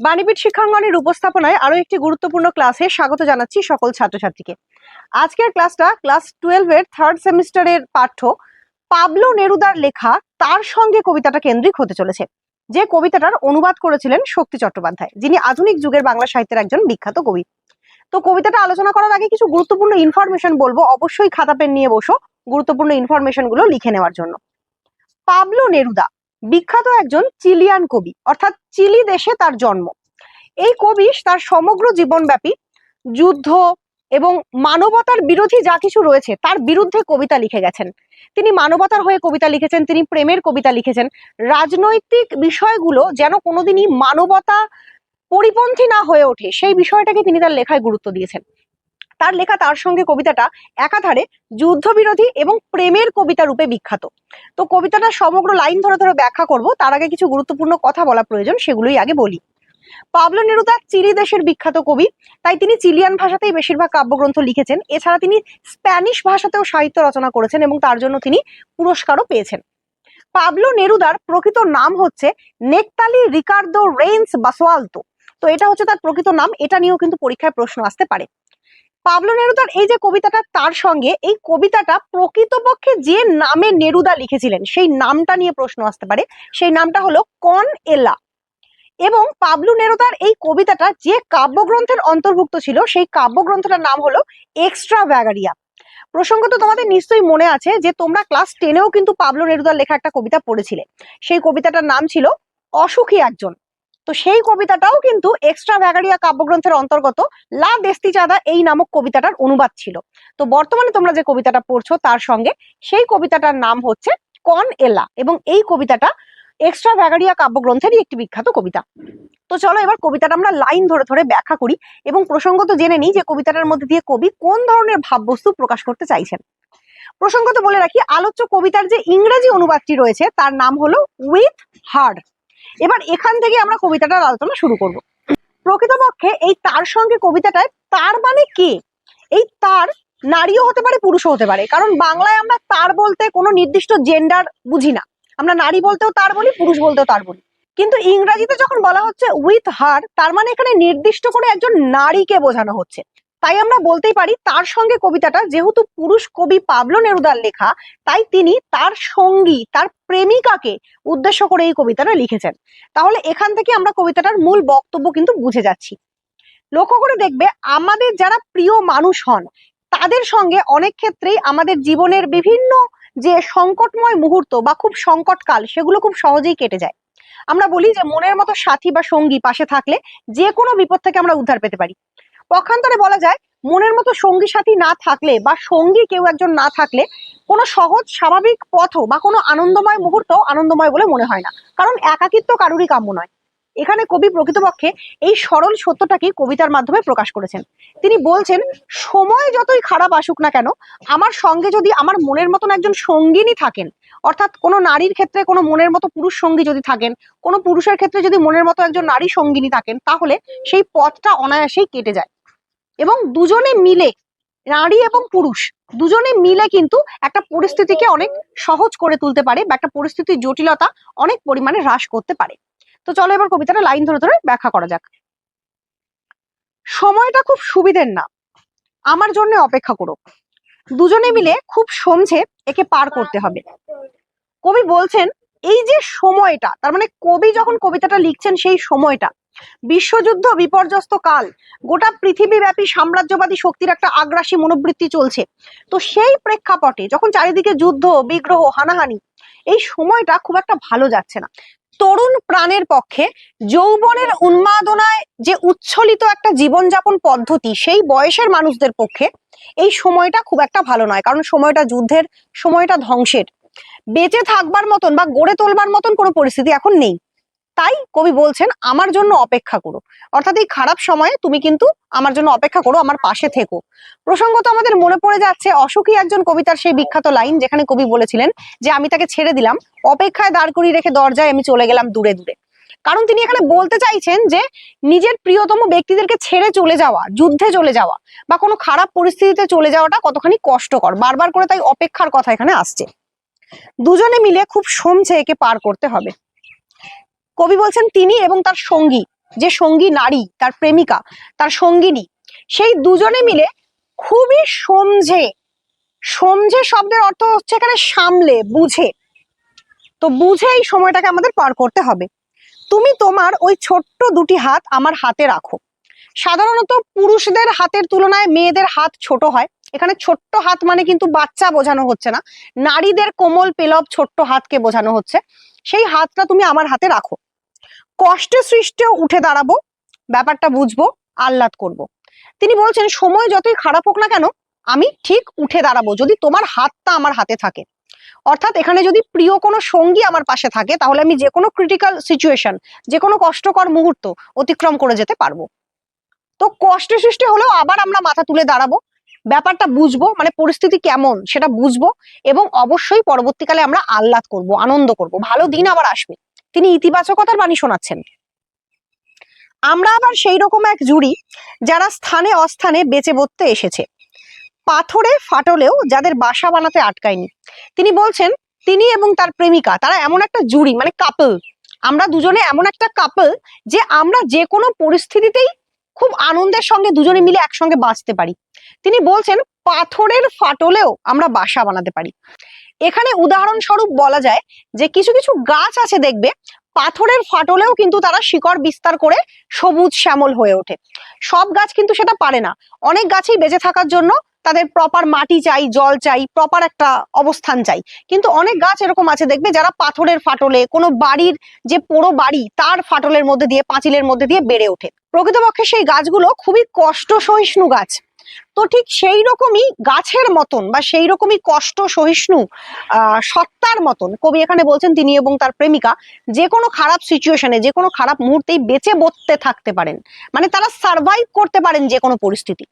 বাণীপীঠ শিক্ষাঙ্গনের উপস্থাপনায় আরও একটি গুরুত্বপূর্ণ ক্লাসে স্বাগত জানাচ্ছি সকল ছাত্রছাত্রীকে। আজকের ক্লাসটা ক্লাস টুয়েলভ এর থার্ড সেমিস্টারের পাঠ্য পাবলো নেরুদার লেখা তার সঙ্গে কবিতাটা কেন্দ্রিক হতে চলেছে, যে কবিতাটার অনুবাদ করেছিলেন শক্তি চট্টোপাধ্যায়, যিনি আধুনিক যুগের বাংলা সাহিত্যের একজন বিখ্যাত কবি। তো কবিতাটা আলোচনা করার আগে কিছু গুরুত্বপূর্ণ ইনফরমেশন বলব, অবশ্যই খাতা পেন নিয়ে বসো গুরুত্বপূর্ণ ইনফরমেশনগুলো লিখে নেওয়ার জন্য। পাবলো নেরুদা বিখ্যাত একজন চিলিয়ান কবি, অর্থাৎ চিলি দেশে তার জন্ম। এই কবি তার সমগ্র জীবনব্যাপী যুদ্ধ এবং মানবতার বিরোধী যা কিছু রয়েছে, তার বিরুদ্ধে কবিতা লিখে গেছেন। তিনি মানবতার হয়ে কবিতা লিখেছেন, তিনি প্রেমের কবিতা লিখেছেন। রাজনৈতিক বিষয়গুলো যেন কোনোদিনই মানবতা পরিপন্থী না হয়ে ওঠে, সেই বিষয়টাকে তিনি তার লেখায় গুরুত্ব দিয়েছেন। তার লেখা তার সঙ্গে কবিতাটা একাধারে যুদ্ধবিরোধী এবং প্রেমের কবিতা রূপে বিখ্যাত। তো কবিতাটা সমগ্র লাইন ধরে ধরে ব্যাখ্যা করব, তার আগে কিছু গুরুত্বপূর্ণ কথা বলা প্রয়োজন, সেগুলোই আগে বলি। পাবলো নেরুদা চিলি দেশের বিখ্যাত কবি, তাই তিনি চিলিয়ান ভাষাতেই বেশিরভাগ কাব্যগ্রন্থ লিখেছেন। এছাড়া তিনি স্প্যানিশ ভাষাতেও সাহিত্য রচনা করেছেন এবং তার জন্য তিনি পুরস্কারও পেয়েছেন। পাবলো নেরুদার প্রকৃত নাম হচ্ছে নেকতালি রিকার্দো রেইন্স বাসোয়ালতো। তো এটা হচ্ছে তার প্রকৃত নাম, এটা নিয়েও কিন্তু পরীক্ষায় প্রশ্ন আসতে পারে। পাবলো নেরুদার এই যে কবিতাটা তার সঙ্গে, এই কবিতাটা প্রকৃতপক্ষে যে নামে নেরুদা লিখেছিলেন, সেই নামটা নিয়ে প্রশ্ন আসতে পারে। সেই নামটা হলো কন এলা। এবং পাবলু নেরোদার এই কবিতাটা যে কাব্যগ্রন্থের অন্তর্ভুক্ত ছিল, সেই কাব্যগ্রন্থটার নাম হলো এক্সট্রা ভ্যাগারিয়া। প্রসঙ্গত তোমাদের নিশ্চয়ই মনে আছে যে তোমরা ক্লাস টেনেও কিন্তু পাবলো নেরুদার লেখা একটা কবিতা পড়েছিলে। সেই কবিতাটার নাম ছিল অসুখী একজন। তো সেই কবিতাটাও কিন্তু এক্সট্রা ভ্যাগারিয়া কাব্যগ্রন্থের অন্তর্গত লা দেস্তি চাঁদা এই নামক কবিতাটার অনুবাদ ছিল। তো বর্তমানে তোমরা যে কবিতাটা পড়ছো তার সঙ্গে সেই কবিতাটার নাম হচ্ছে কন এলা এবং এই কবিতাটা এক্সট্রা ভ্যাগারিয়া কাব্যগ্রন্থেরই একটি বিখ্যাত কবিতা। তো চলো এবার কবিতাটা আমরা লাইন ধরে ধরে ব্যাখ্যা করি এবং প্রসঙ্গত জেনে নিই যে কবিতাটার মধ্যে দিয়ে কবি কোন ধরনের ভাববস্তু প্রকাশ করতে চাইছেন। প্রসঙ্গত বলে রাখি, আলোচ্য কবিতার যে ইংরেজি অনুবাদটি রয়েছে তার নাম হলো উইথ হার্ড এবার এখান থেকে আমরা কবিতাটার আলোচনা শুরু করব। প্রকৃতপক্ষে এই তার সঙ্গে কবিতাটায় তার মানে কে? এই তার নারীও হতে পারে, পুরুষও হতে পারে। কারণ বাংলায় আমরা তার বলতে কোনো নির্দিষ্ট জেন্ডার বুঝি না। আমরা নারী বলতেও তার বলি, পুরুষ বলতেও তার বলি। কিন্তু ইংরেজিতে যখন বলা হচ্ছে উইথ হার তার মানে এখানে নির্দিষ্ট করে একজন নারীকে বোঝানো হচ্ছে। তাই আমরা বলতেই পারি তার সঙ্গে কবিতাটা, যেহেতু পুরুষ কবি পাবলো নেরুদার লেখা, তাই তিনি তার সঙ্গী, তার প্রেমিকাকে উদ্দেশ্য করে এই কবিতাটা লিখেছেন। তাহলে এখান থেকে আমরা কবিতাটার মূল বক্তব্য কিন্তু বুঝে যাচ্ছি। লক্ষ্য করে দেখবে, আমাদের যারা প্রিয় মানুষ হন, তাদের সঙ্গে অনেক ক্ষেত্রেই আমাদের জীবনের বিভিন্ন যে সংকটময় মুহূর্ত বা খুব সংকটকাল, সেগুলো খুব সহজেই কেটে যায়। আমরা বলি যে, মনের মতো সাথী বা সঙ্গী পাশে থাকলে যে কোনো বিপদ থেকে আমরা উদ্ধার পেতে পারি। পক্ষান্তরে বলা যায়, মনের মতো সঙ্গী সাথী না থাকলে বা সঙ্গী কেউ একজন না থাকলে কোনো সহজ, স্বাভাবিক পথও বা কোনো আনন্দময় মুহূর্ত আনন্দময় বলে মনে হয় না। কারণ একাকিত্ব কারুরই কাম্য নয়। এখানে কবি প্রকৃতপক্ষে এই সরল সত্যটাকে কবিতার মাধ্যমে প্রকাশ করেছেন। তিনি বলছেন, সময় যতই খারাপ আসুক না কেন, আমার সঙ্গে যদি আমার মনের মতন একজন সঙ্গিনী থাকেন, অর্থাৎ কোনো নারীর ক্ষেত্রে কোনো মনের মতো পুরুষ সঙ্গী যদি থাকেন, কোনো পুরুষের ক্ষেত্রে যদি মনের মতো একজন নারী সঙ্গিনী থাকেন, তাহলে সেই পথটা অনায়াসেই কেটে যায়। এবং দুজনে মিলে নারী এবং পুরুষ, দুজনে মিলে কিন্তু একটা পরিস্থিতিকে অনেক সহজ করে তুলতে পারে বা একটা পরিস্থিতির জটিলতা অনেক পরিমাণে হ্রাস করতে পারে। তো চলো এবার কবিতাটা লাইন ধরে ধরে ব্যাখ্যা করা যাক। সময়টা খুব সুবিধের না, আমার জন্য অপেক্ষা করো। দুজনে মিলে খুব সমঝে একে পার করতে হবে। কবি বলছেন, এই যে সময়টা, তার মানে কবি যখন কবিতাটা লিখছেন সেই সময়টা বিশ্বযুদ্ধ বিপর্যস্ত কাল। গোটা পৃথিবীব্যাপী সাম্রাজ্যবাদী শক্তির একটা আগ্রাসী মনোবৃত্তি চলছে। তো সেই প্রেক্ষাপটে যখন চারিদিকে যুদ্ধ, বিগ্রহ, হানাহানি, এই সময়টা খুব একটা ভালো যাচ্ছে না। তরুণ প্রাণের পক্ষে যৌবনের উন্মাদনায় যে উচ্ছলিত একটা জীবনযাপন পদ্ধতি, সেই বয়সের মানুষদের পক্ষে এই সময়টা খুব একটা ভালো নয়। কারণ সময়টা যুদ্ধের, সময়টা ধ্বংসের। বেঁচে থাকবার মতন বা গড়ে তোলবার মতন কোনো পরিস্থিতি এখন নেই। তাই কবি বলছেন, আমার জন্য অপেক্ষা করো। অর্থাৎ এই খারাপ সময়ে তুমি কিন্তু আমার জন্য অপেক্ষা করো, আমার পাশে থেকো। প্রসঙ্গত আমাদের মনে পড়ে যাচ্ছে অসুখী একজন কবিতার সেই বিখ্যাত লাইন যেখানে কবি বলেছিলেন যে, আমি তাকে ছেড়ে দিলাম, অপেক্ষায় দাঁড় করিয়ে রেখে দরজায় আমি চলে গেলাম দূরে দূরে। কারণ তিনি এখানে বলতে চাইছেন যে, নিজের প্রিয়তম ব্যক্তিদেরকে ছেড়ে চলে যাওয়া, যুদ্ধে চলে যাওয়া বা কোনো খারাপ পরিস্থিতিতে চলে যাওয়াটা কতখানি কষ্টকর। বারবার করে তাই অপেক্ষার কথা এখানে আসছে। দুজনে মিলে খুব সমঝে একে পার করতে হবে। কবি বলছেন তিনি এবং তার সঙ্গী, যে সঙ্গী নারী, তার প্রেমিকা, তার সঙ্গিনী, সেই দুজনে মিলে খুবই সমঝে সমঝে শব্দের অর্থ হচ্ছে এখানে সামলে, বুঝে। তো বুঝে এই সময়টাকে আমাদের পার করতে হবে। তুমি তোমার ওই ছোট্ট দুটি হাত আমার হাতে রাখো। সাধারণত পুরুষদের হাতের তুলনায় মেয়েদের হাত ছোট হয়। এখানে ছোট্ট হাত মানে কিন্তু বাচ্চা বোঝানো হচ্ছে না। নারীদের কোমল পেলব ছোট্ট হাতকে বোঝানো হচ্ছে। সেই হাতটা তুমি আমার হাতে রাখো। কষ্টে সৃষ্টেও উঠে দাঁড়াবো, ব্যাপারটা বুঝব, আহ্লাদ করব। তিনি বলছেন, সময় যতই খারাপ হোক না কেন, আমি ঠিক উঠে দাঁড়াবো, যদি তোমার হাতটা আমার হাতে থাকে। অর্থাৎ এখানে যদি প্রিয় কোনো সঙ্গী আমার পাশে থাকে, তাহলে আমি যে কোনো ক্রিটিক্যাল সিচুয়েশন যে কোনো কষ্টকর মুহূর্ত অতিক্রম করে যেতে পারব। তো কষ্ট সৃষ্টি হলেও আবার আমরা মাথা তুলে দাঁড়াবো, ব্যাপারটা বুঝব মানে পরিস্থিতি কেমন সেটা বুঝব, এবং অবশ্যই পরবর্তীকালে আমরা আহ্লাদ করব, আনন্দ করব। ভালো দিন আবার আসবে। তিনি ইতিবাচকতার বাণী শোনাচ্ছেন। আমরা আবার সেই রকম এক জুড়ি যারা স্থানে অস্থানে বেঁচে বসতে এসেছে। পাথরে ফাটলেও যাদের বাসা বানাতে আটকায়নি। তিনি বলছেন, তিনি এবং তার প্রেমিকা, তারা এমন একটা জুড়ি মানে কাপল আমরা দুজনে এমন একটা কাপল যে আমরা যে কোনো পরিস্থিতিতেই খুব আনন্দের সঙ্গে দুজনে মিলে একসঙ্গে বাঁচতে পারি। তিনি বলছেন, পাথরের ফাটলেও আমরা বাসা বানাতে পারি। এখানে উদাহরণস্বরূপ বলা যায় যে কিছু কিছু গাছ আছে দেখবে, পাথরের ফাটলেও কিন্তু তারা শিকড় বিস্তার করে সবুজ শ্যামল হয়ে ওঠে। সব গাছ কিন্তু সেটা পারে না। অনেক গাছেই বেঁচে থাকার জন্য তাদের প্রপার মাটি চাই, জল চাই প্রপার একটা অবস্থান চাই। কিন্তু অনেক গাছ এরকম আছে দেখবে, যারা পাথরের ফাটলে, কোনো বাড়ির যে পোড়ো বাড়ি, তার ফাটলের মধ্যে দিয়ে, পাঁচিলের মধ্যে দিয়ে বেড়ে ওঠে। প্রকৃতপক্ষে সেই গাছগুলো খুবই কষ্ট সহিষ্ণু গাছ। তো ঠিক সেই রকমই গাছের মতন বা সেই রকমই কষ্ট সহিষ্ণু সত্তার মতন, কবি এখানে বলছেন তিনি এবং তার প্রেমিকা, যে কোনো খারাপ সিচুয়েশনে যে কোনো খারাপ মুহূর্তেই বেঁচে বসতে থাকতে পারেন। মানে তারা সার্ভাইভ করতে পারেন যে কোনো পরিস্থিতি।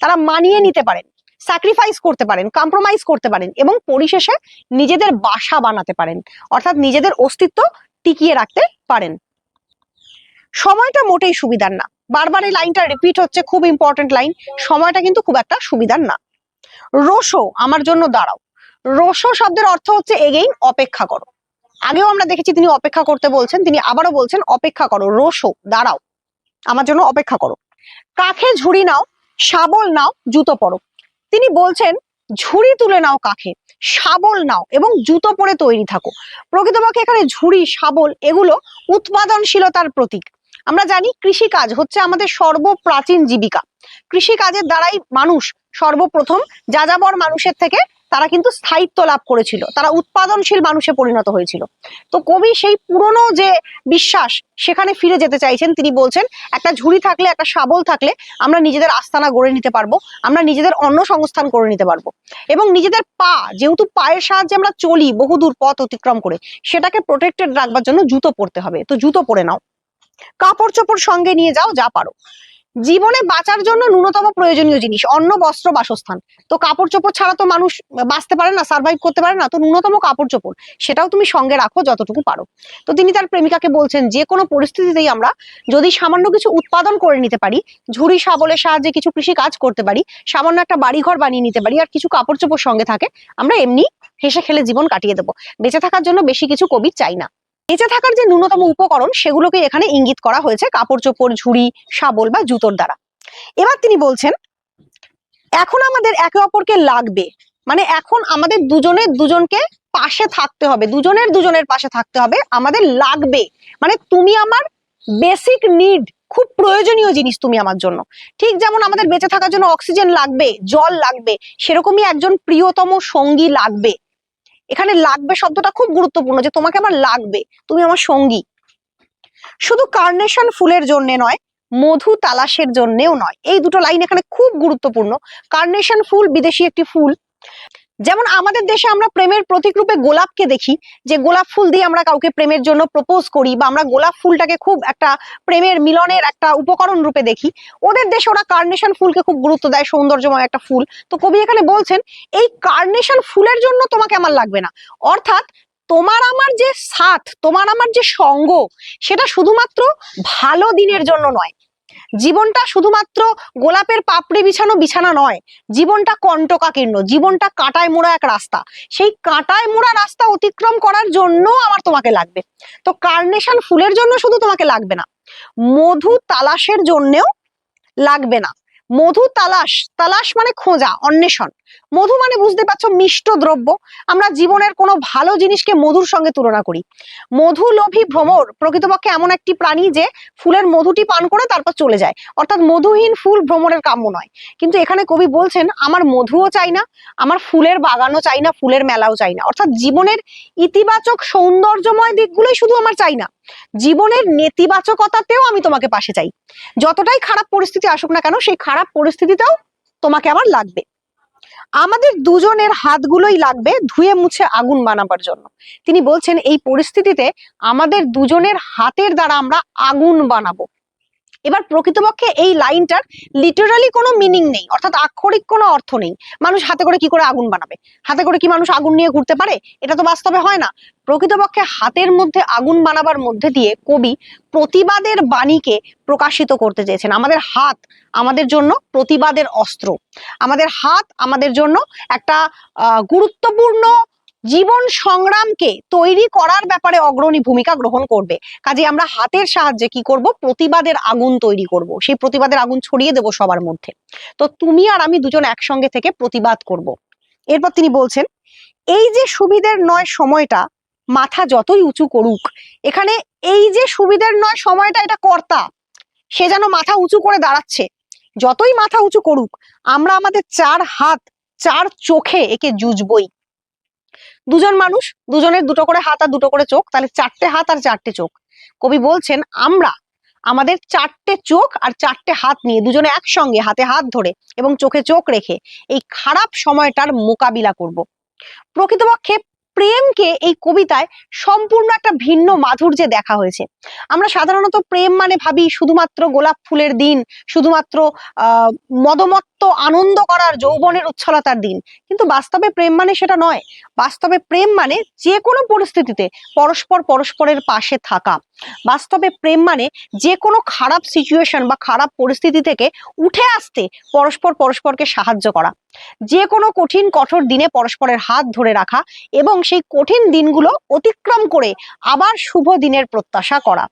তারা মানিয়ে নিতে পারেন স্যাক্রিফাইস করতে পারেন কম্প্রোমাইজ করতে পারেন এবং পরিশেষে নিজেদের বাসা বানাতে পারেন। অর্থাৎ নিজেদের অস্তিত্ব টিকিয়ে রাখতে পারেন। সময়টা মোটেই সুবিধার না। বারবার এই লাইনটা রিপিট হচ্ছে, খুব ইম্পর্টেন্ট লাইন সময়টা কিন্তু খুব একটা সুবিধার না। রোশো আমার জন্য দাঁড়াও। রোশো শব্দের অর্থ হচ্ছে এগেইন অপেক্ষা করো। আগেও আমরা দেখেছি তিনি অপেক্ষা করতে বলছেন, তিনি আবারও বলছেন, অপেক্ষা করো রোশো দাঁড়াও। আমার জন্য অপেক্ষা করো। কাখে ঝুড়ি নাও, শাবল নাও, জুতো পরো। তিনি বলছেন, ঝুড়ি তুলে নাও কাখে, শাবল নাও এবং জুতো পরে তৈরি থাকো। প্রকৃতপক্ষে এখানে ঝুড়ি, শাবল, এগুলো উৎপাদনশীলতার প্রতীক। আমরা জানি কৃষিকাজ হচ্ছে আমাদের সর্বপ্রাচীন জীবিকা। কৃষিকাজের দ্বারাই মানুষ সর্বপ্রথম যাযাবর মানুষের থেকে তারা কিন্তু স্থায়িত্ব লাভ করেছিল। তারা উৎপাদনশীল মানুষে পরিণত হয়েছিল। তো কবি সেই পুরনো যে বিশ্বাস সেখানে ফিরে যেতে চাইছেন। তিনি বলছেন, একটা ঝুড়ি থাকলে, একটা শাবল থাকলে আমরা নিজেদের আস্তানা গড়ে নিতে পারব, আমরা নিজেদের অন্ন সংস্থান করে নিতে পারব। এবং নিজেদের পা, যেহেতু পায়ের সাহায্যে আমরা চলি বহুদূর পথ অতিক্রম করে, সেটাকে প্রোটেক্টেড রাখবার জন্য জুতো পরতে হবে। তো জুতো পরে নাও। কাপড় চোপড় সঙ্গে নিয়ে যাও, যা পারো। জীবনে বাঁচার জন্য ন্যূনতম প্রয়োজনীয় জিনিস, অন্ন, বস্ত্র, বাসস্থান। তো কাপড় চোপড় ছাড়া তো মানুষ বাঁচতে পারে না সার্ভাইভ করতে পারে না, তো ন্যূনতম কাপড় চোপড় সেটাও তুমি সঙ্গে রাখো যতটুকু পারো। তো তিনি তার প্রেমিকাকে বলছেন, যে কোনো পরিস্থিতিতেই আমরা যদি সামান্য কিছু উৎপাদন করে নিতে পারি, ঝুড়ি, শাবলের সাহায্যে কিছু কৃষি কাজ করতে পারি, সামান্য একটা বাড়িঘর বানিয়ে নিতে পারি, আর কিছু কাপড় চোপড় সঙ্গে থাকে, আমরা এমনি হেসে খেলে জীবন কাটিয়ে দেবো। বেঁচে থাকার জন্য বেশি কিছু কবি চাই না। বেঁচে থাকার যে ন্যূনতম উপকরণ সেগুলোকে এখানে ইঙ্গিত করা হয়েছে কাপড় চোপড় ঝুড়ি, শাবল বা জুতোর দ্বারা। এবার তিনি বলছেন, এখন আমাদের একে অপরকে লাগবে। মানে এখন আমাদের দুজনের দুজনকে পাশে থাকতে হবে, দুজনের দুজনের পাশে থাকতে হবে, আমাদের লাগবে। মানে তুমি আমার বেসিক নিড খুব প্রয়োজনীয় জিনিস তুমি আমার জন্য। ঠিক যেমন আমাদের বেঁচে থাকার জন্য অক্সিজেন লাগবে, জল লাগবে, সেরকমই একজন প্রিয়তম সঙ্গী লাগবে। এখানে লাগবে শব্দটা খুব গুরুত্বপূর্ণ যে তোমাকে আমার লাগবে, তুমি আমার সঙ্গী। শুধু কার্নেশন ফুলের জন্য নয়, মধু তালাশের জন্যেও নয়। এই দুটো লাইন এখানে খুব গুরুত্বপূর্ণ। কার্নেশন ফুল বিদেশি একটি ফুল যেমন আমাদের দেশে আমরা প্রেমের প্রতীক রূপে গোলাপকে দেখি, যে গোলাপ ফুল দিয়ে আমরা কাউকে প্রেমের জন্য প্রপোজ করি বা আমরা গোলাপ ফুলটাকে খুব একটা প্রেমের মিলনের একটা উপকরণ রূপে দেখি। ওদের দেশে ওরা কার্নেশন ফুলকে খুব গুরুত্ব দেয়, সৌন্দর্যময় একটা ফুল। তো কবি এখানে বলছেন, এই কার্নেশন ফুলের জন্য তোমাকে আমার লাগবে না। অর্থাৎ তোমার আমার যে সাথ তোমার আমার যে সঙ্গ, সেটা শুধুমাত্র ভালো দিনের জন্য নয় জীবনটা শুধুমাত্র গোলাপের পাপড়ি বিছানো বিছানা নয়, জীবনটা কণ্টকাকীর্ণ, জীবনটা কাঁটায় মোড়া এক রাস্তা। সেই কাঁটায় মোড়া রাস্তা অতিক্রম করার জন্য আমার তোমাকে লাগবে। তো কার্নেশন ফুলের জন্য শুধু তোমাকে লাগবে না, মধু তালাশের জন্যেও লাগবে না। মধু তালাশ তালাশ মানে খোঁজা, অন্বেষণ। মধু মানে বুঝতে পারছ মিষ্ট দ্রব্য। আমরা জীবনের কোনো ভালো জিনিসকে মধুর সঙ্গে তুলনা করি। মধু লোভী ভ্রমর প্রকৃতপক্ষে এমন একটি প্রাণী যে ফুলের মধুটি পান করে তারপর চলে যায়। অর্থাৎ মধুহীন ফুল ভ্রমণের কাম্য নয়। কিন্তু এখানে কবি বলছেন, আমার মধুও চাই না, আমার ফুলের বাগানও চাই না, ফুলের মেলাও চাই না। অর্থাৎ জীবনের ইতিবাচক সৌন্দর্যময় দিকগুলোই শুধু আমার চাই না। জীবনের নেতিবাচকতাতেও আমি তোমাকে পাশে চাই। যতটাই খারাপ পরিস্থিতি আসুক না কেন, সেই খারাপ পরিস্থিতিতেও তোমাকে আমার লাগবে। আমাদের দুজনের হাতগুলোই লাগবে ধুয়ে মুছে আগুন বানাবার জন্য। তিনি বলছেন, এই পরিস্থিতিতে আমাদের দুজনের হাতের দ্বারা আমরা আগুন বানাবো। এবার প্রকৃতপক্ষে এই লাইনটার লিটারালি কোনো মিনিং নেই, অর্থাৎ আক্ষরিক কোনো অর্থ নেই। মানুষ হাতে করে কি করে আগুন বানাবে? হাতে করে কি মানুষ আগুন নিয়ে ঘুরতে পারে? এটা তো বাস্তবে হয় না। প্রকৃতপক্ষে হাতের মধ্যে আগুন বানাবার মধ্যে দিয়ে কবি প্রতিবাদের বাণীকে প্রকাশিত করতে চেয়েছেন। আমাদের হাত আমাদের জন্য প্রতিবাদের অস্ত্র। আমাদের হাত আমাদের জন্য একটা গুরুত্বপূর্ণ জীবন সংগ্রামকে তৈরি করার ব্যাপারে অগ্রণী ভূমিকা গ্রহণ করবে। কাজে আমরা হাতের সাহায্যে কি করব? প্রতিবাদের আগুন তৈরি করব। সেই প্রতিবাদের আগুন ছড়িয়ে দেব সবার মধ্যে। তো তুমি আর আমি দুজন একসঙ্গে থেকে প্রতিবাদ করব। এরপর তিনি বলছেন, এই যে সুবিধের নয় সময়টা, মাথা যতই উঁচু করুক, এখানে এই যে সুবিধের নয় সময়টা, এটা কর্তা। সে যেন মাথা উঁচু করে দাঁড়াচ্ছে। যতই মাথা উঁচু করুক, আমরা আমাদের চার হাত, চার চোখে একে জুজবই দুজন মানুষ, দুজনের দুটো করে হাত আর দুটো করে চোখ, তাহলে চারটে হাত আর চারটে চোখ। কবি বলছেন, আমরা, আমাদের চারটে চোখ আর চারটে হাত নিয়ে দুজনে একসঙ্গে হাতে হাত ধরে এবং চোখে চোখ রেখে এই খারাপ সময়টার মোকাবিলা করব। প্রকৃতপক্ষে প্রেমকে এই কবিতায় সম্পূর্ণ একটা ভিন্ন মাধুর্যে দেখা হয়েছে। আমরা সাধারণত প্রেম মানে ভাবি শুধুমাত্র গোলাপ ফুলের দিন, শুধুমাত্র, আহ মদমত্ত আনন্দ করার যৌবনের উচ্ছলতার দিন। কিন্তু বাস্তবে প্রেম মানে সেটা নয়। বাস্তবে প্রেম মানে যে কোনো পরিস্থিতিতে পরস্পর পরস্পরের পাশে থাকা। বাস্তবে প্রেম মানে যে কোনো খারাপ সিচুয়েশন বা খারাপ পরিস্থিতি থেকে উঠে আসতে পরস্পর পরস্পরকে সাহায্য করা। যে কোনো কঠিন কঠোর দিনে পরস্পরের হাত ধরে রাখা এবং সেই কঠিন দিনগুলো অতিক্রম করে আবার শুভ দিনের প্রত্যাশা করা।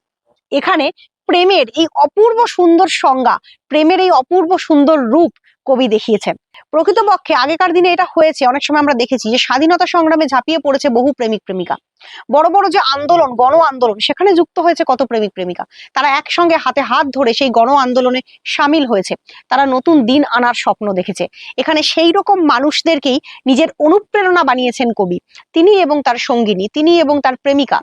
এখানে প্রেমের এই অপূর্ব সুন্দর সংজ্ঞা, প্রেমের এই অপূর্ব সুন্দর রূপ কবি দেখিয়েছেন। প্রকৃতপক্ষে আগেকার দিনে এটা হয়েছে, অনেক সময় আমরা দেখেছি যে স্বাধীনতা সংগ্রামে ঝাঁপিয়ে পড়েছে বহু প্রেমিক প্রেমিকা। বড় বড় যে আন্দোলন, গণ আন্দোলন, সেখানে যুক্ত হয়েছে কত প্রেমিক প্রেমিকা। তারা একসঙ্গে হাতে হাত ধরে সেই গণ আন্দোলনে সামিল হয়েছে। তারা নতুন দিন আনার স্বপ্ন দেখেছে। এখানে সেই রকম মানুষদেরকেই নিজের অনুপ্রেরণা বানিয়েছেন কবি। তিনি এবং তার সঙ্গিনী, তিনি এবং তার প্রেমিকা।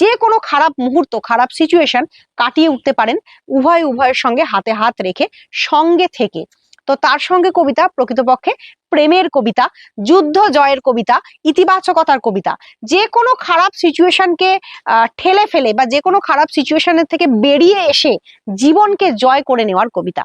যে কোনো খারাপ মুহূর্ত, খারাপ সিচুয়েশন কাটিয়ে উঠতে পারেন। উভয় উভয়ের সঙ্গে হাতে হাত রেখে সঙ্গে থেকে তো তার সঙ্গে কবিতা, প্রকৃতপক্ষে প্রেমের কবিতা, যুদ্ধ জয়ের কবিতা, ইতিবাচকতার কবিতা, যে কোনো খারাপ সিচুয়েশনকে ঠেলে ফেলে বা যে কোনো খারাপ সিচুয়েশনের থেকে বেরিয়ে এসে জীবনকে জয় করে নেওয়ার কবিতা।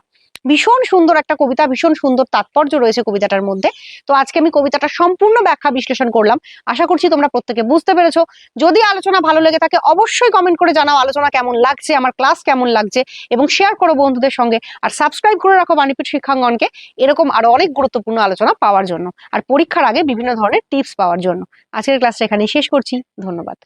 ভীষণ সুন্দর একটা কবিতা, ভীষণ সুন্দর তাৎপর্য রয়েছে কবিতাটার মধ্যে। তো আজকে আমি কবিতাটা সম্পূর্ণ ব্যাখ্যা বিশ্লেষণ করলাম। আশা করছি তোমরা প্রত্যেকে বুঝতে পেরেছ। যদি আলোচনা ভালো লেগে থাকে, অবশ্যই কমেন্ট করে জানাও আলোচনা কেমন লাগছে, আমার ক্লাস কেমন লাগছে, এবং শেয়ার করো বন্ধুদের সঙ্গে, আর সাবস্ক্রাইব করে রাখো বাণীপীঠ শিক্ষাঙ্গনকে। এরকম আরও অনেক গুরুত্বপূর্ণ আলোচনা পাওয়ার জন্য, আর পরীক্ষার আগে বিভিন্ন ধরনের টিপস পাওয়ার জন্য। আজকের ক্লাসটা এখানেই শেষ করছি। ধন্যবাদ।